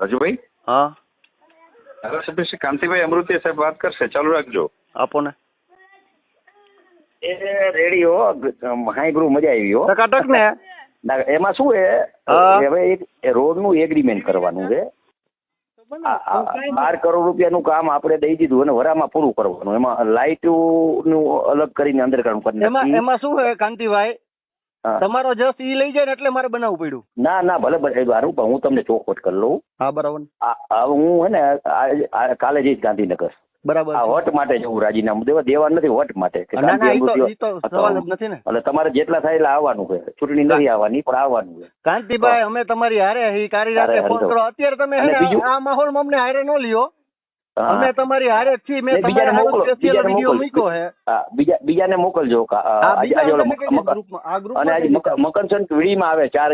રાજુભાઈ? હા. ધારાસભ્ય શ્રી કાંતિભાઈ અમૃતિયા સાહેબ વાત કરશે. ચાલુ રાખજો. આપો ને એ રેડિયો હો હાઈબ્રુ મજા આવી હો. ટકાટક ને. એમાં શું છે? હવે એક રોડનું એગ્રીમેન્ટ કરવાનું છે. બાર કરોડ રૂપિયાનું કામ આપણે દઈ દીધું અને વરામાં પૂરું કરવાનું. એમાં લાઇટનું અલગ કરીને અંદર કરવાનું કરી એમાં શું છે કાંતિભાઈ. તમારો જસ ઈ લઈ જાય ને એટલે મારે બનાવવું પડ્યું. ના ના ભલે ભલે. એ પણ હું તમને ચોખવટ કરી લઉં. હા બરાબર. હું હે ને કાલે જઈશ ગાંધીનગર. બરાબર. આ વટ માટે જવું રાજીનામું દેવા. દેવા નથી વટ માટે. એટલે તમારે જેટલા થાય એટલે આવવાનું છે. ચૂંટણી નથી આવવાની પણ આવવાનું છે. કાંતિભાઈ અમે તમારી હારે કારી રાતે ફોન કરો. અત્યારે તમે આ માહોલમાં અમને હારે ન લ્યો. અમે તમારી હારે છીએ મેં બીજાને મોકલો, બીજાને મોકલો. મૂક્યો છે હા, બીજા બીજાને મોકલજો આ ગ્રુપમાં અને આજે કઈ મક- વીડીમાં આવે ચાર